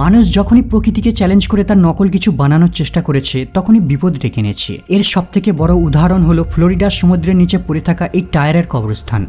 মানুষ যখনই প্রকৃতিকে চ্যালেঞ্জ করে তার নকল কিছু বানানোর চেষ্টা করেছে, তখনই বিপদ ডেকে এনেছে এর সবথেকে বড় উদাহরণ হলো ফ্লোরিডার সমুদ্রের নিচে পড়ে থাকা এই টায়ারের কবরস্থান।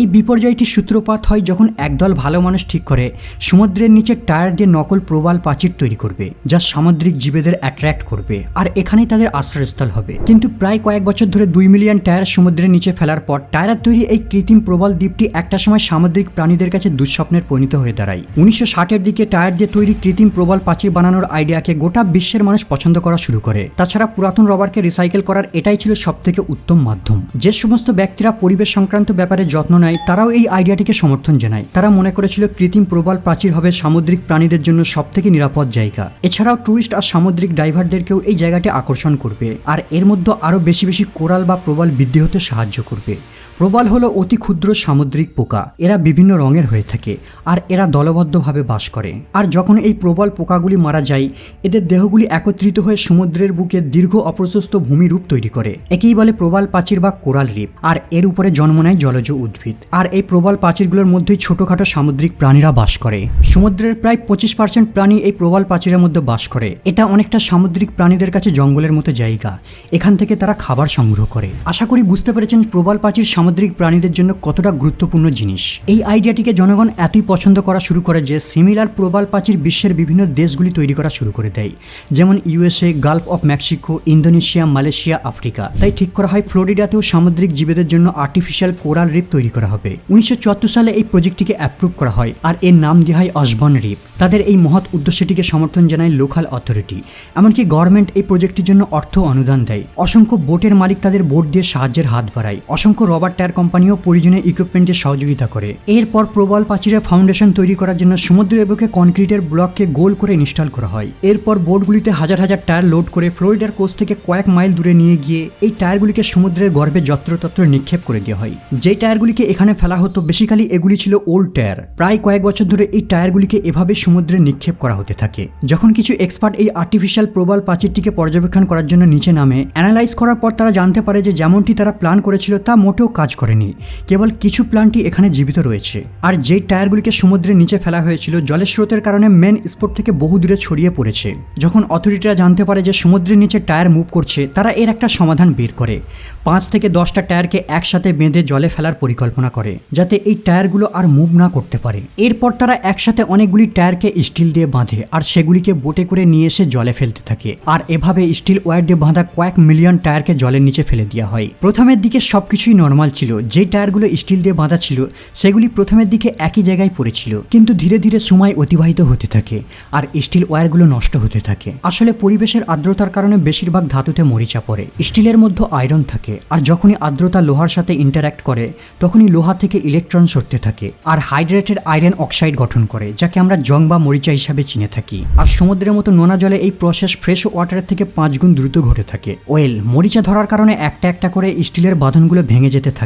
এই বিপর্যয়টির সূত্রপাত হয় যখন একদল ভালো মানুষ ঠিক করে, সমুদ্রের নিচে টায়ার দিয়ে নকল প্রবাল প্রাচীর তৈরি করবে, যা সামুদ্রিক জীবেদের অ্যাট্রাক্ট করবে, আর এখানেই তাদের আশ্রয়স্থল হবে। কিন্তু প্রায় কয়েক বছর ধরে দুই মিলিয়ন টায়ার সমুদ্রের নিচে ফেলার পর টায়ার তৈরি এই কৃত্রিম প্রবাল দ্বীপটি একটা সময় সামুদ্রিক প্রাণীদের কাছে দুঃস্বপ্নের পরিণত হয়ে দাঁড়ায়। উনিশশো ষাটের দিকে টায়ার দিয়ে তৈরি কৃত্রিম প্রবাল প্রাচীর বানানোর আইডিয়াকে গোটা বিশ্বের মানুষ পছন্দ করা শুরু করে। তাছাড়া পুরাতন রবারকে রিসাইকেল করার এটাই ছিল সবথেকে উত্তম মাধ্যম। যে সমস্ত ব্যক্তিরা পরিবেশ সংক্রান্ত ব্যাপারে যত্ন নেয়, তারাও এই আইডিয়াটিকে সমর্থন জানায়। তারা মনে করেছিল কৃত্রিম প্রবাল প্রাচীর হবে সামুদ্রিক প্রাণীদের জন্য সবথেকে নিরাপদ জায়গা। এছাড়াও ট্যুরিস্ট আর সামুদ্রিক ডাইভারদেরকেও এই জায়গাটি আকর্ষণ করবে। আর এর মধ্যে আরও বেশি বেশি কোরাল বা প্রবাল বৃদ্ধি হতে সাহায্য করবে। প্রবাল হলো অতি ক্ষুদ্র সামুদ্রিক পোকা। এরা বিভিন্ন রঙের হয়ে থাকে, আর এরা দলবদ্ধভাবে বাস করে। আর যখন এই প্রবল পোকাগুলি মারা যায়, এদের দেহগুলি একত্রিত হয়ে সমুদ্রের বুকে দীর্ঘ অপ্রশস্ত ভূমিরূপ তৈরি করে। একেই বলে প্রবাল প্রাচীর বা কোরাল রিপ, আর এর উপরে জন্ম নেয় জলজ উদ্ভিদ। আর এই প্রবাল প্রাচীরগুলোর মধ্যেই ছোটখাটো সামুদ্রিক প্রাণীরা বাস করে। সমুদ্রের প্রায় পঁচিশ পার্সেন্ট প্রাণী এই প্রবাল প্রাচীরের মধ্যে বাস করে। এটা অনেকটা সামুদ্রিক প্রাণীদের কাছে জঙ্গলের মতো জায়গা। এখান থেকে তারা খাবার সংগ্রহ করে। আশা করি বুঝতে পেরেছেন প্রবাল প্রাচীর সামুদ্রিক প্রাণীদের জন্য কতটা গুরুত্বপূর্ণ জিনিস? এই আইডিয়াটিকে জনগণ এতই পছন্দ করা শুরু করে যে সিমিলার প্রবাল প্রাচীর বিশ্বের বিভিন্ন দেশগুলি তৈরি করা শুরু করে দেয়। যেমন USA, gulf of Mexico, Indonesia, Malaysia, Africa. তাই ঠিক করা হয় ফ্লোরিডাতেও সামুদ্রিক জীবেদের জন্য আর্টিফিশিয়াল কোরাল রিপ তৈরি করা হবে। উনিশশো চুয়াত্তর সালে এই প্রজেক্টটিকে অ্যাপ্রুভ করা হয় আর এর নাম দেওয়া হয় অসবন রিপ। তাদের এই মহৎ উদ্দেশ্যটিকে সমর্থন জানায় লোকাল অথরিটি এমনকি গভর্নমেন্ট এই প্রজেক্টটির জন্য অর্থ অনুদান দেয়। অসংখ্য বোটের মালিক তাদের বোট দিয়ে সাহায্যের হাত বাড়ায়। অসংখ্য রবার টায়ার কোম্পানিও প্রয়োজনীয় ইকুইপমেন্টের সহযোগিতা করে। এরপর প্রবল প্রাচীরের ফাউন্ডেশন তৈরি করার জন্য সমুদ্রের বুকে কনক্রিটের ব্লককে গোল করে ইনস্টল করা হয়। এরপর বোটগুলিতে হাজার হাজার টায়ার লোড করে ফ্লোরিডার কোস্ট থেকে কয়েক মাইল দূরে নিয়ে গিয়ে এই টায়ারগুলিকে সমুদ্রের গর্ভে যত্রতত্র নিক্ষেপ করে দেওয়া হয়। যেই টায়ারগুলিকে এখানে ফেলা হতো বেসিক্যালি এগুলি ছিল ওল্ড টায়ার। প্রায় কয়েক বছর ধরে এই টায়ারগুলিকে এভাবে সমুদ্রে নিক্ষেপ করা হতে থাকে। যখন কিছু এক্সপার্ট এই আর্টিফিশিয়াল প্রবাল প্রাচীরটিকে পর্যবেক্ষণ করার জন্য নিচে নামে অ্যানালাইজ করার পর তারা জানতে পারে যে যেমনটি তারা প্ল্যান করেছিল তা মোটেও কাজ করেনি। কেবল কিছু প্ল্যানটি এখানে জীবিত রয়েছে। আর যেই টায়ারগুলিকে সমুদ্রের নিচে ফেলা হয়েছিল, জলের স্রোতের কারণে মেন স্পট থেকে বহু দূরে ছড়িয়ে পড়েছে। যখন অথরিটিরা জানতে পারে যে সমুদ্রের নিচে টায়ার মুভ করছে, তারা এর একটা সমাধান বের করে। পাঁচ থেকে দশটা টায়ারকে একসাথে বেঁধে জলে ফেলার পরিকল্পনা করে, যাতে এই টায়ারগুলো আর মুভ না করতে পারে। এরপর তারা একসাথে অনেকগুলি টায়ারকে স্টিল দিয়ে বাঁধে আর সেগুলিকে বোটে করে নিয়ে এসে জলে ফেলতে থাকে। আর এভাবে স্টিল ওয়্যার দিয়ে বাঁধা কয়েক মিলিয়ন টায়ারকে জলের নিচে ফেলে দেওয়া হয়। প্রথমের দিকে সবকিছুই নর্মাল ছিল, যে টায়ারগুলো স্টিল দিয়ে বাঁধা ছিল, সেগুলি প্রথমের দিকে একই জায়গায় পড়েছিল, কিন্তু ধীরে ধীরে সময় অতিবাহিত হতে থাকে আর স্টিল ওয়্যারগুলো নষ্ট হতে থাকে। আসলে পরিবেশের আর্দ্রতার কারণে বেশিরভাগ ধাতুতে মরিচা পড়ে। স্টিলের মধ্যে আয়রন থাকে আর যখনই আর্দ্রতা লোহার সাথে ইন্টারাক্ট করে, তখনই লোহা থেকে ইলেকট্রন সরতে থাকে আর হাইড্রেটেড আয়রন অক্সাইড গঠন করে, যাকে আমরা জং বা মরিচা হিসাবে চিনে থাকি। আর সমুদ্রের মতো নোনা জলে এই প্রসেস ফ্রেশ ওয়াটারের থেকে পাঁচ গুণ দ্রুত ঘটে থাকে। ওয়েল মরিচা ধরার কারণে একটা একটা করে স্টিলের বাঁধনগুলো ভেঙে যেতে থাকে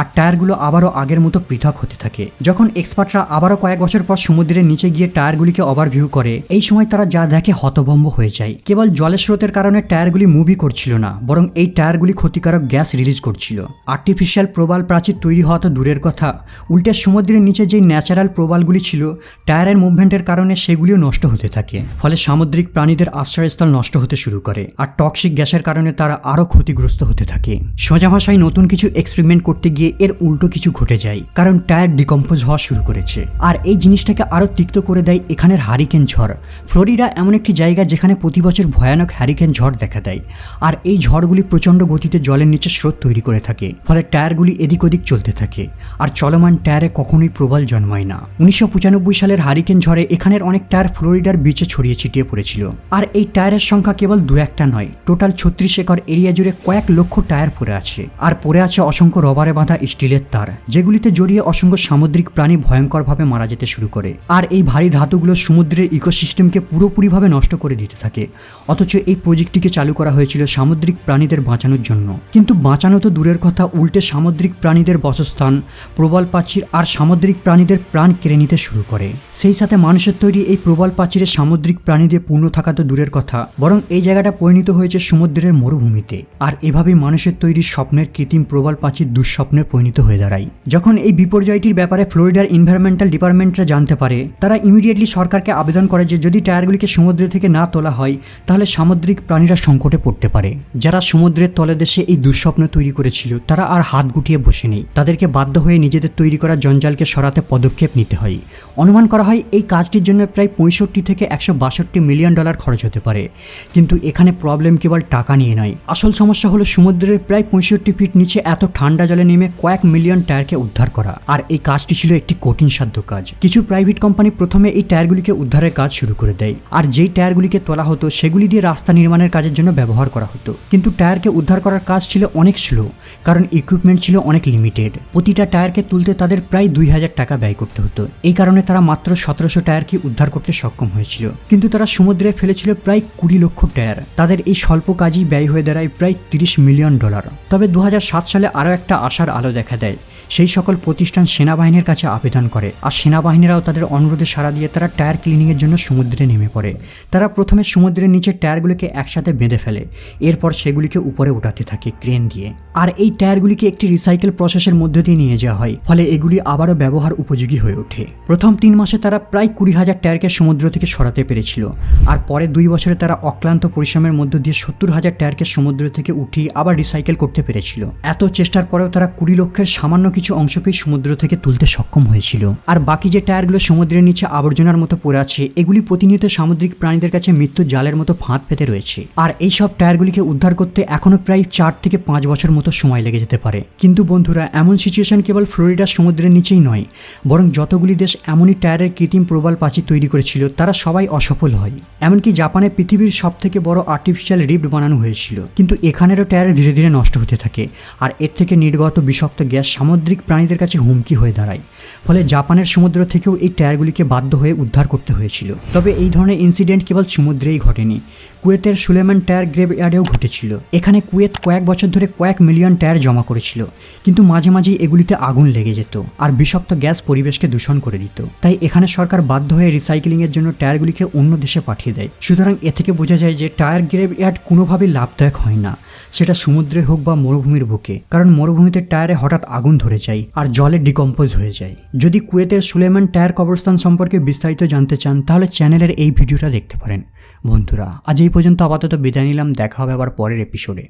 আর টায়ারগুলো আবারও আগের মতো পৃথক হতে থাকে। যখন এক্সপার্টরা আবারও কয়েক বছর পর সমুদ্রের নিচে গিয়ে টায়ারগুলিকে ওভারভিউ করে, এই সময় তারা যা দেখে হতভম্ব হয়ে যায়। কেবল জলের স্রোতের কারণে টায়ারগুলি মুভি করছিল না, বরং এই টায়ারগুলি ক্ষতিকারক গ্যাস রিলিজ করছিল। আর্টিফিশিয়াল প্রবাল প্রাচীর তৈরি হওয়া তো দূরের কথা। উল্টে সমুদ্রের নিচে যেই ন্যাচারাল প্রবালগুলি ছিল, টায়ারের মুভমেন্টের কারণে সেগুলিও নষ্ট হতে থাকে। ফলে সামুদ্রিক প্রাণীদের আশ্রয়স্থল নষ্ট হতে শুরু করে, আর টক্সিক গ্যাসের কারণে তারা আরও ক্ষতিগ্রস্ত হতে থাকে। সোজা ভাষায় নতুন কিছু এক্সপেরিমেন্ট করতে গিয়ে এর উল্টো কিছু ঘটে যায়, কারণ টায়ার ডিকম্পোজ হওয়া শুরু করেছে। আর এই জিনিসটাকে আরও তিক্ত করে দেয় এখানের হারিকেন ঝড়। ফ্লোরিডা এমন একটি জায়গা যেখানে প্রতি বছর ভয়ানক হ্যারিকেন ঝড় দেখা দেয়। আর এই ঝড়গুলি প্রচণ্ড গতিতে জলের নিচে স্রোত তৈরি করে থাকে, ফলে টায়ারগুলি এদিক ওদিক চলতে থাকে। আর চলমান টায়ারে কখনোই প্রবল জন্মায় না। উনিশশো পঁচানব্বই সালের হারিকেন ঝড়ে এখানের অনেক টায়ার ফ্লোরিডার বিচে ছড়িয়ে ছিটিয়ে পড়েছিল। আর এই টায়ারের সংখ্যা কেবল দু একটা নয় টোটাল ছত্রিশ একর এরিয়া জুড়ে কয়েক লক্ষ টায়ার পড়ে আছে। আর পড়ে আছে অসংখ্য রবারে বাঁধা স্টিলের তার, যেগুলিতে জড়িয়ে অসংখ্য সামুদ্রিক প্রাণী ভয়ঙ্করভাবে মারা যেতে শুরু করে। আর এই ভারী ধাতুগুলো সমুদ্রের ইকোসিস্টেমকে পুরোপুরিভাবে নষ্ট করে দিতে থাকে। অথচ এই প্রজেক্টটিকে চালু করা হয়েছিল সামুদ্রিক প্রাণীদের বাঁচানোর জন্য। কিন্তু বাঁচানো তো দূরের কথা, উল্টে সামুদ্রিক প্রাণীদের বসস্থান, প্রবল প্রাচীর আর সামুদ্রিক প্রাণীদের প্রাণ কেড়ে নিতে শুরু করে। সেই সাথে মানুষের তৈরি এই প্রবল প্রাচীরে সামুদ্রিক প্রাণীদের পূর্ণ থাকা তো দূরের কথা, বরং এই জায়গাটা পরিণত হয়েছে সমুদ্রের মরুভূমিতে। আর এভাবেই মানুষের তৈরি স্বপ্নের কৃত্রিম প্রবল প্রাচীর দুঃস্বপ্নের পরিণত হয়ে দাঁড়ায়। যখন এই বিপর্যয়টির ব্যাপারে ফ্লোরিডার এনভায়রনমেন্টাল ডিপার্টমেন্টরা জানতে পারে, তারা ইমিডিয়েটলি সরকারকে আবেদন করে যে যদি টায়ারগুলিকে সমুদ্র থেকে না তোলা হয়, তাহলে সামুদ্রিক প্রাণীরা সংকটে পড়তে পারে। যারা সমুদ্রের তলদেশে এই দুঃস্বপ্ন তৈরি করেছিল, তারা আর হাত গুটিয়ে বসে নেই। তাদেরকে বাধ্য হয়ে নিজেদের তৈরি করা জঞ্জালকে সরাতে পদক্ষেপ নিতে হয়। অনুমান করা হয়, এই কাজটির জন্য প্রায় পঁয়ষট্টি থেকে একশো বাষট্টি মিলিয়ন ডলার খরচ হতে পারে। কিন্তু এখানে প্রবলেম কেবল টাকা নিয়ে নয়। আসল সমস্যা হলো, সমুদ্রের প্রায় পঁয়ষট্টি ফিট নিচে এত ঠান্ডা জলে নেমে কয়েক মিলিয়ন টায়ারকে উদ্ধার করা। আর এই কাজটি ছিল একটি কঠিন সাধ্য কাজ। কিছু প্রাইভেট কোম্পানি প্রথমে এই টায়ারগুলিকে উদ্ধারের কাজ শুরু করে দেয়। আর যেই টায়ারগুলিকে তোলা হতো, সেগুলি দিয়ে রাস্তা নির্মাণের কাজের জন্য ব্যবহার করা হতো। কিন্তু টায়ারকে উদ্ধার করার কাজ ছিল অনেক স্লো কারণ ইকুইপমেন্ট ছিল অনেক লিমিটেড প্রতিটা টায়ারকে তুলতে তাদের প্রায় দুই হাজার টাকা ব্যয় করতে হতো। এই কারণে তারা মাত্র সতেরোশো টায়ারকে উদ্ধার করতে সক্ষম হয়েছিল। কিন্তু তারা সমুদ্রে ফেলেছিল প্রায় কুড়ি লক্ষ টায়ার। তাদের এই স্বল্প কাজই ব্যয় হয়ে দাঁড়ায় প্রায় তিরিশ মিলিয়ন ডলার। তবে দু হাজার সাত সালে আরও একটা আশার আলো দেখা দেয়। সেই সকল প্রতিষ্ঠান সেনাবাহিনীর কাছে আবেদন করে। আর সেনাবাহিনীরাও তাদের অনুরোধে সাড়া দিয়ে তারা টায়ার ক্লিনিংয়ের জন্য সমুদ্রে নেমে পড়ে। তারা প্রথমে সমুদ্রের নিচে টায়ারগুলিকে একসাথে বেঁধে ফেলে। এরপর সেগুলিকে উপরে উঠাতে থাকে ক্রেন দিয়ে। আর এই টায়ারগুলিকে একটি রিসাইকেল প্রসেসের মধ্য দিয়ে নিয়ে যাওয়া হয়। ফলে এগুলি আবারও ব্যবহার উপযোগী হয়ে ওঠে। প্রথম তিন মাসে তারা প্রায় কুড়ি হাজার টায়ারকে সমুদ্র থেকে সরাতে পেরেছিল। আর পরে দুই বছরে তারা অক্লান্ত পরিশ্রমের মধ্য দিয়ে সত্তর হাজার টায়ারকে সমুদ্র থেকে উঠিয়ে আবার রিসাইকেল করতে পেরেছিল। এত চেষ্টার পরেও তারা কুড়ি লক্ষের সামান্য কিছু অংশকেই সমুদ্র থেকে তুলতে সক্ষম হয়েছিল। আর বাকি যে টায়ারগুলো সমুদ্রের নিচে আবর্জনার মতো পড়ে আছে, এগুলি প্রতিনিয়ত সামুদ্রিক প্রাণীদের কাছে মৃত্যু জালের মতো ফাঁদ পেতে রয়েছে। আর এই সব টায়ারগুলিকে উদ্ধার করতে এখনও প্রায় চার থেকে পাঁচ বছর মতো সময় লেগে যেতে পারে। কিন্তু বন্ধুরা, এমন সিচুয়েশন কেবল ফ্লোরিডার সমুদ্রের নিচেই নয়, বরং যতগুলি দেশ এমনই টায়ারের কৃত্রিম প্রবাল প্রাচীর তৈরি করেছিল, তারা সবাই অসফল হয়। এমনকি জাপানে পৃথিবীর সব থেকে বড় আর্টিফিশিয়াল রিফট বানানো হয়েছিল। কিন্তু এখানেরও টায়ার ধীরে ধীরে নষ্ট হতে থাকে, আর এর থেকে নির্গত বিষাক্ত গ্যাস সামুদ্রিক প্রাণীদের কাছে হুমকি হয়ে দাঁড়ায়। ফলে জাপানের সমুদ্র থেকেও এই টায়ারগুলিকে বাধ্য হয়ে উদ্ধার করতে হয়েছিল। তবে এই ধরনের ইনসিডেন্ট কেবল সমুদ্রেই ঘটেনি, কুয়েতের সুলেমান টায়ার গ্রেভ ইয়ার্ডেও ঘটেছিল। এখানে কুয়েত কয়েক বছর ধরে কয়েক মিলিয়ন টায়ার জমা করেছিল, কিন্তু মাঝে মাঝেই এগুলিতে আগুন লেগে যেত আর বিষাক্ত গ্যাস পরিবেশকে দূষণ করে দিত। তাই এখানে সরকার বাধ্য হয়ে রিসাইকেলিংয়ের জন্য টায়ারগুলিকে অন্য দেশে পাঠিয়ে দেয়। সুতরাং এ থেকে বোঝা যায় যে টায়ার গ্রেভ ইয়ার্ড কোনোভাবেই লাভদায়ক হয় না। সেটা সমুদ্রে হোক বা মরুভূমির বুকে, কারণ মরুভূমিতে টায়ারে হঠাৎ আগুন ধরে যায় আর জলে ডিকম্পোজ হয়ে যায়। যদি কুয়েতের সুলেমান টায়ার কবরস্থান সম্পর্কে বিস্তারিত জানতে চান, তাহলে চ্যানেলের এই ভিডিওটা দেখতে পারেন। বন্ধুরা, আজ এই পর্যন্ত আপাতত বিদায় নিলাম, দেখা হবে আবার পরের এপিসোডে